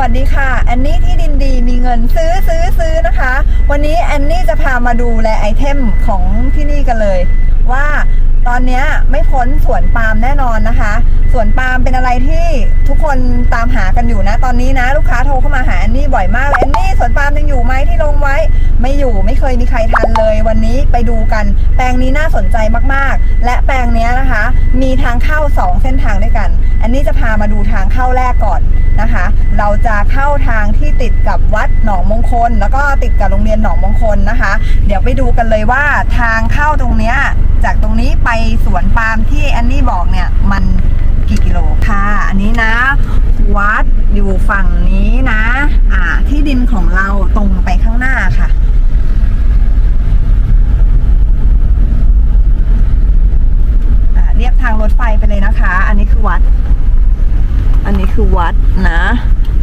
วัสดีค่ะแอนนี่ที่ดินดีมีเงินซื้อซื้อซื้อนะคะ วันนี้แอนนี่จะพามาดูแลไอเทมของที่นี่กันเลย ว่า ตอนนี้ไม่พ้นสวนปาล์มแน่นอนนะคะ สวนปาล์มเป็นอะไรที่ทุกคนตามหากันอยู่นะ ตอนนี้นะ ลูกค้าโทรเข้ามาหาแอนนี่บ่อยมากเลยแอนนี่สวนปาล์มยังอยู่ไหมที่ลงไว้ ไม่อยู่ไม่เคยมีใครทันเลย วันนี้ไปดูกัน แปลงนี้น่าสนใจมากๆ และแปลงนี้นะคะ มีทางเข้า 2 เส้นทางด้วยกันแอนนี่จะพามาดูทางเข้าแรกก่อนนะคะ เราจะเข้าทางที่ติดกับวัดหนองมงคล แล้วก็ติดกับโรงเรียนหนองมงคลนะคะ เดี๋ยวไปดูกันเลยว่าทางเข้าตรงนี้จากตรงนี้ไปไปสวนปาล์มที่แอนนี่บอกเนี่ยมันกี่กิโลค่ะ อันนี้นะ วัดอยู่ฝั่งนี้นะ อ่า ที่ดินของเราตรงไปข้างหน้าค่ะเรียบทางรถไฟไปเลยนะคะ อันนี้คือวัด อันนี้คือวัดนะ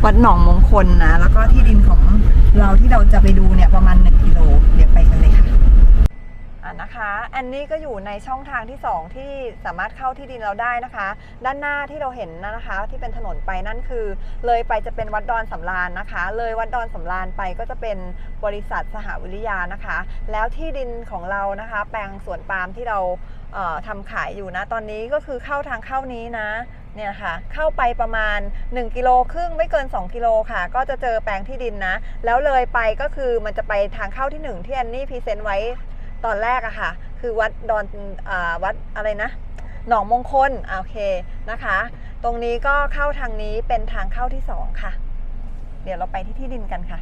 วัดหนองมงคลนะ แล้วก็ที่ดินของเราที่เราจะไปดูเนี่ยประมาณ1กิโล เดี๋ยวไปกันเลยค่ะ นะคะอันนี้ก็อยู่ในช่องทางที่ 2 ที่สามารถเข้าที่ดินเราได้นะคะ ด้านหน้าที่เราเห็นนะคะ ที่เป็นถนนไปนั่นคือ เลยไปจะเป็นวัดดอนสำราญนะคะ เลยวัดดอนสำราญไปก็จะเป็นบริษัทสหวิทยานะคะ แล้วที่ดินของเรานะคะ แปลงสวนปาล์มที่เราเอ่อทำขายอยู่นะตอนนี้ก็คือเข้าทางเข้านี้นะเนี่ยค่ะเข้าไปประมาณ 1กิโลครึ่งไม่เกิน 2 กิโลค่ะ ก็จะเจอแปลงที่ดินนะ แล้วเลยไปก็คือมันจะไปทางเข้าที่ 1 ที่แอนนี่พรีเซนต์ไว้ ตอนแรกอะค่ะ คือวัดดอนอวัดอะไรนะ หนองมงคลโอเคนะคะ ตรงนี้ก็เข้าทางนี้เป็นทางเข้าที่2ค่ะ เดี๋ยวเราไปที่ที่ดินกันค่ะ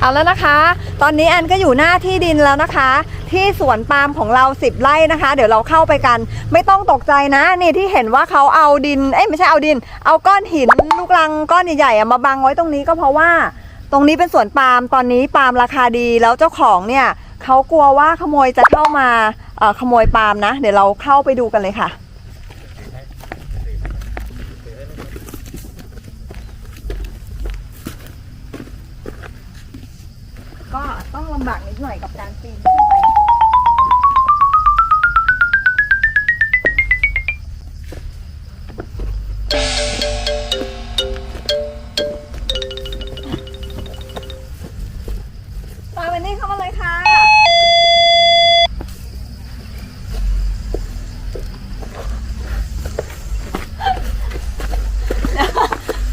เอาแล้วนะคะ ตอนนี้แอนก็อยู่หน้าที่ดินแล้วนะคะ ที่สวนปาล์มของเรา10ไร่นะคะ เดี๋ยวเราเข้าไปกัน ไม่ต้องตกใจนะ นี่ที่เห็นว่าเขาเอาดิน เอ้ยไม่ใช่เอาดิน เอาก้อนหินลูกรังก้อนใหญ่ๆมาบังไว้ตรงนี้ก็เพราะว่า ตรงนี้เป็นสวนปาล์มตอนนี้ปาล์มราคาดีแล้วเจ้าของเนี่ย เขากลัวว่าขโมยจะเข้ามาขโมยปาล์มนะ เดี๋ยวเราเข้าไปดูกันเลยค่ะ ก็ต้องลำบากนิดหน่อยกับการปีนขึ้นไป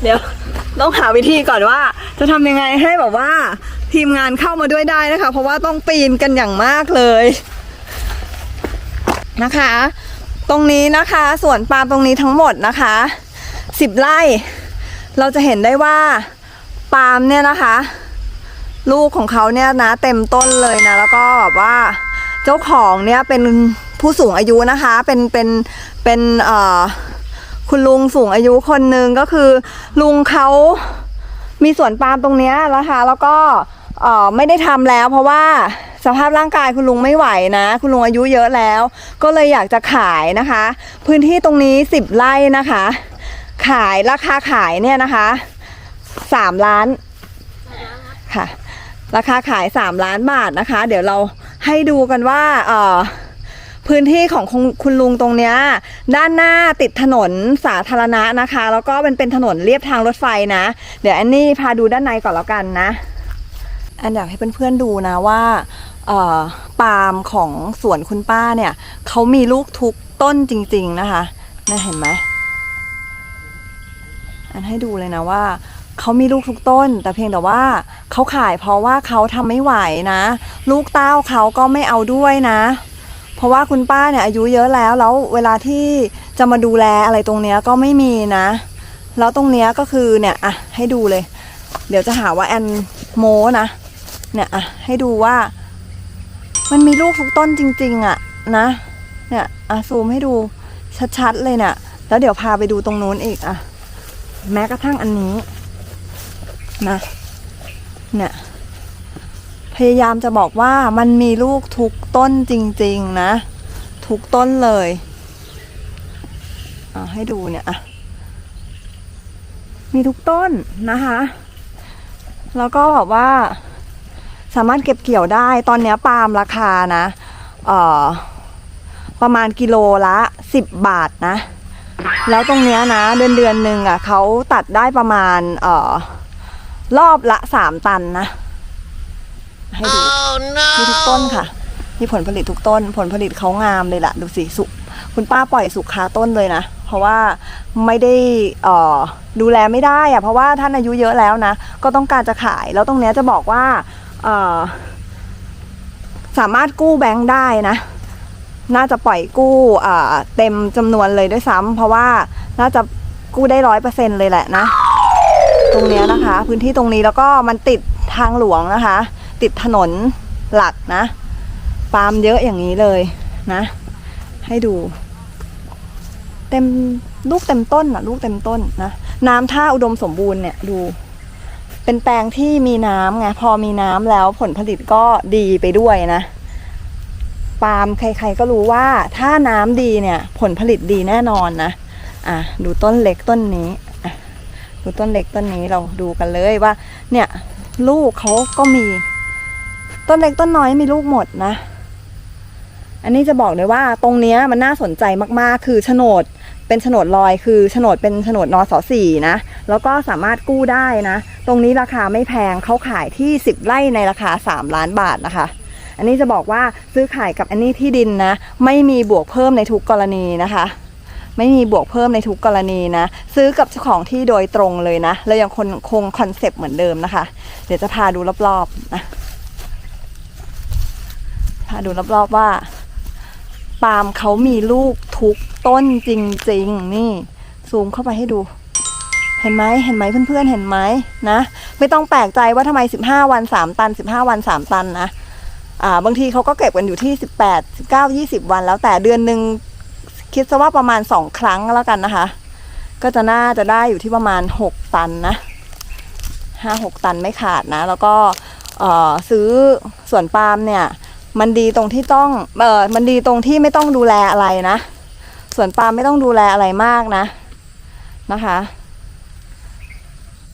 ดี๋ยวต้องหาวิธีก่อนว่า จะทำยังไงให้แบบว่า ทีมงานเข้ามาด้วยได้นะคะ เพราะว่าต้องปีนกันอย่างมากเลยนะคะ ตรงนี้นะคะสวนปาล์มตรงนี้ทั้งหมดนะคะสิบไร่ เราจะเห็นได้ว่าปาล์มเนี่ยนะคะ ลูกของเขาเนี่ยนะเต็มต้นเลยนะ แล้วก็แบบว่าเจ้าของเนี่ยเป็นผู้สูงอายุนะคะ เป็นเป็นเป็นเอ่อ คุณลุงสูงอายุคนหนึ่งก็คือ ลุงเขามีสวนปาล์มตรงเนี้ยนะคะแล้วก็เออไม่ได้ทำแล้ว เพราะว่าสภาพร่างกายคุณลุงไม่ไหวนะ คุณลุงอายุเยอะแล้ว ก็เลยอยากจะขายนะคะ พื้นที่ตรงนี้ 10ไร่นะคะ ขายราคาขายเนี่ยนะคะ3ล้านค่ะ ราคาขาย 3 ล้านบาทนะคะ เดี๋ยวเราให้ดูกันว่าเออ พื้นที่ของคุณคุณลุงตรงเนี้ยด้านหน้าติดถนนสาธารณะนะคะ แล้วก็เป็นเป็นถนนเรียบทางรถไฟนะ เดี๋ยวแอนนี่พาดูด้านในก่อนแล้วกันนะแอนอยากให้เพื่อนๆดูนะว่าปาล์มของสวนคุณป้าเนี่ยเขามีลูกทุกต้นจริง ๆนะคะนะเห็นไหมแอนให้ดูเลยนะว่าเขามีลูกทุกต้น แต่เพียงแต่ว่าเขาขายเพราะว่าเขาทำไม่ไหวนะ ลูกเต้าเขาก็ไม่เอาด้วยนะ เพราะว่าคุณป้าเนี่ยอายุเยอะแล้วแล้วเวลาที่จะมาดูแลอะไรตรงเนี้ยก็ไม่มีนะ แล้วตรงเนี้ยก็คือเนี่ยอะให้ดูเลย เดี๋ยวจะหาว่าแอนโมนะ เนี่ยอะให้ดูว่า มันมีลูกทุกต้นจริง ๆ อะ นะ เนี่ยอะซูมให้ดูชัดๆเลยเนี่ยแล้วเดี๋ยวพาไปดูตรงนู้นอีกอะ แม้กระทั่งอันนี้นะ พยายามจะบอกว่ามันมีลูกทุกต้นจริง ๆ นะ ทุกต้นเลยอะให้ดูเนี่ยอะมีทุกต้นนะคะ แล้วก็แบบว่า สามารถเก็บเกี่ยวได้ตอนนี้ปาล์มราคานะเอ่อประมาณกิโลละ10บาทนะ แล้วตรงเนี้ยนะ เดือนเดือนหนึ่งอะเขาตัดได้ประมาณเอ่อรอบละสามตันนะ ให้ดูมีทุกต้นค่ะ มีผลผลิตทุกต้น ผลผลิตเขางามเลยล่ะ ดูสิสุกคุณป้าปล่อยสุกคาต้นเลยนะ เพราะว่าไม่ได้เอ่อดูแลไม่ได้อะเพราะว่าท่านอายุเยอะแล้วนะ ก็ต้องการจะขาย แล้วตรงเนี้ยจะบอกว่าเอ่อสามารถกู้แบงค์ได้นะ น่าจะปล่อยกู้อ่าเต็มจำนวนเลยด้วยซ้ำเพราะว่าน่าจะกู้ได้ร้อยเปอร์เซ็นเลยแหละนะ ตรงเนี้ยนะคะ พื้นที่ตรงนี้แล้วก็มันติดทางหลวงนะคะ ติดถนนหลักนะ ปาล์มเยอะอย่างนี้เลยนะ ให้ดู เต็มลูกเต็มต้นอะลูกเต็มต้นนะ น้ำท่าอุดมสมบูรณ์เนี่ยดู เป็นแปลงที่มีน้ำไงพอมีน้ำแล้วผลผลิตก็ดีไปด้วยนะปาล์มใคร ๆก็รู้ว่าถ้าน้ำดีเนี่ย ผลผลิตดีแน่นอนนะอะดูต้นเล็กต้นนี้อะดูต้นเล็กต้นนี้เราดูกันเลยว่า เนี่ย ลูกเขาก็มี ต้นเล็กต้นน้อยมีลูกหมดนะ อันนี้จะบอกเลยว่าตรงเนี้ยมันน่าสนใจมากๆ คือโฉนดเป็นโฉนดลอย คือโฉนดเป็นโฉนดนสสี่นะ แล้วก็สามารถกู้ได้นะ ตรงนี้ราคาไม่แพงเขาขายที่ 10 ไร่ในราคา 3 ล้านบาทนะคะ อันนี้จะบอกว่าซื้อขายกับอันนี้ที่ดินนะ ไม่มีบวกเพิ่มในทุกกรณีนะคะไม่มีบวกเพิ่มในทุกกรณีนะ ซื้อกับเจ้าของที่โดยตรงเลยนะแล้วยังคงคอนเซปต์เหมือนเดิมนะคะ เดี๋ยวจะพาดูรอบๆนะ พาดูรอบๆว่า ปาล์มเขามีลูกทุกต้นจริง ๆ นี่ ซูมเข้าไปให้ดู เห็นไหมเห็นไหมเพื่อนๆเห็นไหมนะ ไม่ต้องแปลกใจว่าทำไม 15 วัน 3 ตัน 15 วัน 3 ตันนะอ่าบางทีเขาก็เก็บกันอยู่ที่ 18 19 20 วันแล้วแต่เดือนหนึ่งคิดซะว่าประมาณ 2 ครั้งแล้วกันนะคะ ก็จะน่าจะได้อยู่ที่ประมาณ 6 ตันนะ5-6 ตันไม่ขาดนะ แล้วก็เออซื้อสวนปาล์มเนี่ย มันดีตรงที่ต้องเออมันดีตรงที่ไม่ต้องดูแลอะไรนะสวนปาล์มไม่ต้องดูแลอะไรมากนะนะคะ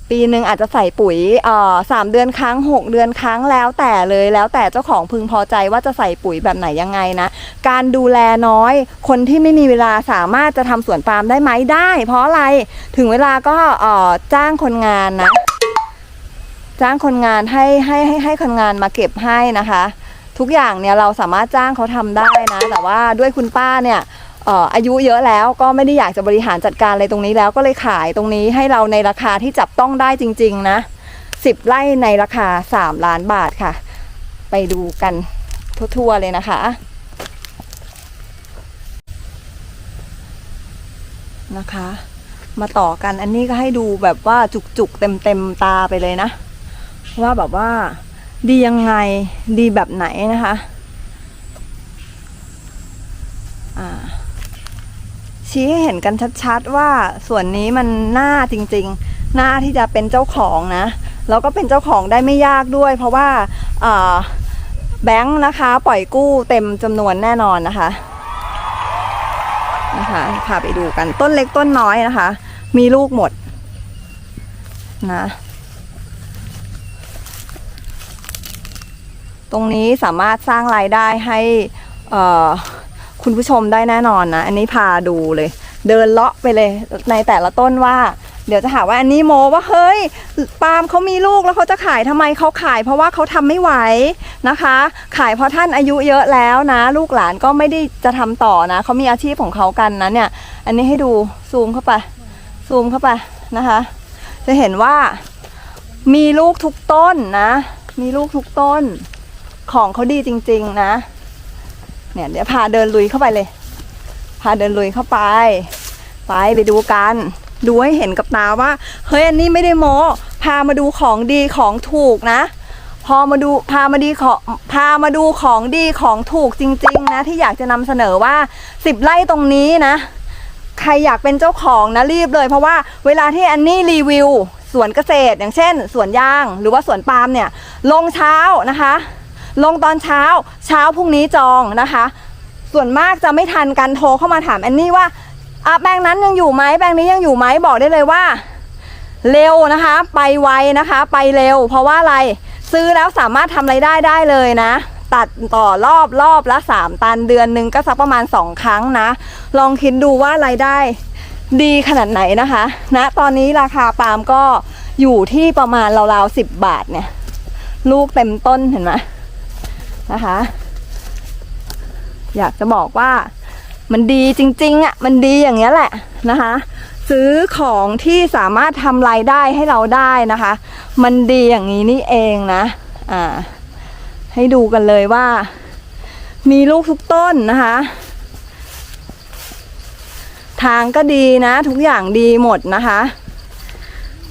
ปีหนึ่งอาจจะใส่ปุ๋ยเอ่อสามเดือนครั้งหกเดือนครั้งแล้วแต่เลยแล้วแต่เจ้าของพึงพอใจว่าจะใส่ปุ๋ยแบบไหนยังไงนะ การดูแลน้อย คนที่ไม่มีเวลาสามารถจะทำสวนปาล์มได้ไหมได้ เพราะอะไรถึงเวลาก็เอ่อจ้างคนงานนะ จ้างคนงานให้ให้ให้ให้คนงานมาเก็บให้นะคะ ทุกอย่างเนี่ยเราสามารถจ้างเขาทำได้นะ แต่ว่าด้วยคุณป้าเนี่ยอายุเยอะแล้วก็ไม่ได้อยากจะบริหารจัดการอะไรตรงนี้แล้วก็เลยขายตรงนี้ให้เราในราคาที่จับต้องได้จริง ๆ นะสิบไร่ในราคาสามล้านบาทค่ะ ไปดูกันทั่วๆเลยนะคะ นะคะ มาต่อกันอันนี้ก็ให้ดูแบบว่าจุกๆเต็มๆตาไปเลยนะ ว่าแบบว่า ดียังไงดีแบบไหนนะคะชี้ให้เห็นกันชัดๆว่าส่วนนี้มันหน้าจริงๆ หน้าที่จะเป็นเจ้าของนะแล้วก็เป็นเจ้าของได้ไม่ยากด้วย เพราะว่าแบงค์นะคะ ปล่อยกู้เต็มจำนวนแน่นอนนะคะนะคะพาไปดูกันต้นเล็กต้นน้อยนะคะ มีลูกหมดนะ ตรงนี้สามารถสร้างรายได้ให้คุณผู้ชมได้แน่นอนนะ อันนี้พาดูเลย เดินเลาะไปเลยในแต่ละต้นว่า เดี๋ยวจะหาว่าอันนี้โมว่าเฮ้ยปาล์มเขามีลูกแล้วเขาจะขายทำไมเขาขาย เพราะว่าเขาทำไม่ไหวนะคะ ขายเพราะท่านอายุเยอะแล้วนะ ลูกหลานก็ไม่ได้จะทำต่อนะเขามีอาชีพของเขากันนะเนี่ย อันนี้ให้ดูซูมเข้าไปซูมเข้าไปนะคะ จะเห็นว่ามีลูกทุกต้นนะ มีลูกทุกต้น ของเขาดีจริง ๆ นะ เนี่ยเดี๋ยวพาเดินลุยเข้าไปเลย พาเดินลุยเข้าไป ไปไปดูกัน ดูให้เห็นกับตาว่า เฮ้ยอันนี้ไม่ได้โม้พามาดูของดีของถูกนะ พอมาดูพามาดีของพามาดูของดีของถูกจริง ๆ นะ ที่อยากจะนำเสนอว่าสิบไร่ตรงนี้นะใครอยากเป็นเจ้าของนะรีบเลย เพราะว่าเวลาที่อันนี้รีวิวสวนเกษตร อย่างเช่นสวนยาง หรือว่าสวนปาล์มเนี่ย ลงเช้านะคะ ลงตอนเช้าเช้าพรุ่งนี้จองนะคะ ส่วนมากจะไม่ทันกันโทรเข้ามาถามแอนนี่ว่าอะแปลงนั้นยังอยู่ไหมแปลงนี้ยังอยู่ไหมบอกได้เลยว่า เร็วนะคะ ไปไวนะคะ ไปเร็ว เพราะว่าอะไรซื้อแล้วสามารถทำไรายได้ได้เลยนะ ตัดต่อรอบรอบละ 3 ตันเดือนหนึ่งก็สักประมาณ 2 ครั้งนะ ลองคิดดูว่ารายได้ดีขนาดไหนนะคะณนะตอนนี้ราคาปาล์มก็อยู่ที่ประมาณราวๆสิบบาทเนี่ย ลูกเต็มต้นเห็นไหม นะคะ อยากจะบอกว่ามันดีจริงๆอะมันดีอย่างเงี้ยแหละนะคะ ซื้อของที่สามารถทำรายได้ให้เราได้นะคะ มันดีอย่างนี้นี่เองนะอ่าให้ดูกันเลยว่า มีลูกทุกต้นนะคะ ทางก็ดีนะ ทุกอย่างดีหมดนะคะ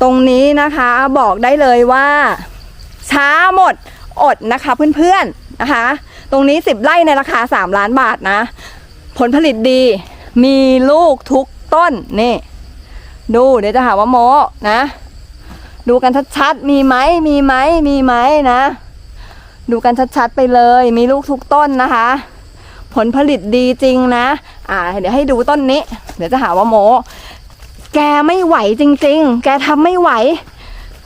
ตรงนี้นะคะบอกได้เลยว่า ช้าหมดอดนะคะเพื่อนๆ นะคะ ตรงนี้ 10ไร่ในราคา 3 ล้านบาทนะ ผลผลิตดี มีลูกทุกต้นนี่ดูเดี๋ยวจะหาว่าโมนะ ดูกันชัดๆ มีไหมมีไหมมีไหมนะ ดูกันชัดๆไปเลย มีลูกทุกต้นนะคะ ผลผลิตดีจริงนะ อ่า เดี๋ยวให้ดูต้นนี้ เดี๋ยวจะหาว่าโมแกไม่ไหวจริง ๆ แกทำไม่ไหว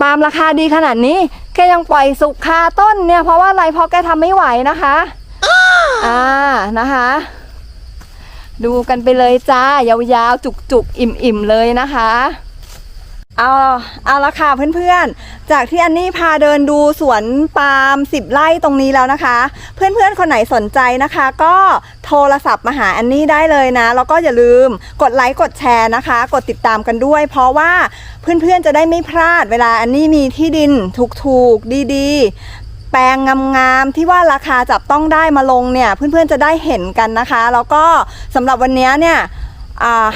ปาล์มราคาดีขนาดนี้ แกยังปล่อยสุกคาต้นเนี่ยเพราะว่าอะไรเพราะแกทำไม่ไหวนะคะอ่านะคะ ดูกันไปเลยจ้ายาวๆจุกๆ อิ่มๆเลยนะคะ เอาเอาละค่ะเพื่อนๆ จากที่อันนี้พาเดินดูสวนปาล์มสิบไร่ตรงนี้แล้วนะคะ เพื่อนๆ คนไหนสนใจนะคะ ก็โทรศัพท์มาหาอันนี้ได้เลยนะ แล้วก็อย่าลืมกดไลค์กดแชร์นะคะ กดติดตามกันด้วย เพราะว่าเพื่อนๆจะได้ไม่พลาดเวลาอันนี้มีที่ดินถูกๆดีๆแปลงงามๆที่ว่าราคาจับต้องได้มาลงเนี่ยเพื่อนๆจะได้เห็นกันนะคะ แล้วก็สำหรับวันนี้เนี่ย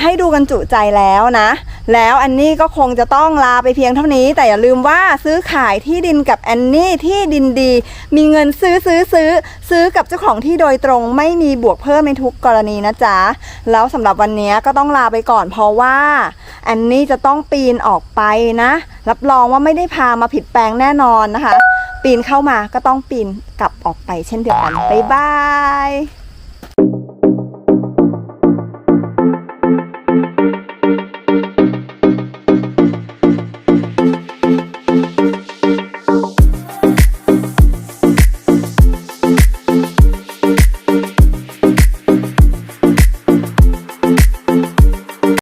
ให้ดูกันจุใจแล้วนะ แล้วอันนี้ก็คงจะต้องลาไปเพียงเท่านี้ แต่อย่าลืมว่าซื้อขายที่ดินกับแอนนี่ที่ดินดี มีเงินซื้อซื้อซื้อซื้อกับเจ้าของที่โดยตรงไม่มีบวกเพิ่มในทุกกรณีนะจ๊ะ แล้วสำหรับวันนี้ก็ต้องลาไปก่อนเพราะว่าแอนนี่จะต้องปีนออกไปนะ รับรองว่าไม่ได้พามาผิดแปลงแน่นอนนะคะ ปีนเข้ามาก็ต้องปีนกลับออกไปเช่นเดียวกันบ๊ายบาย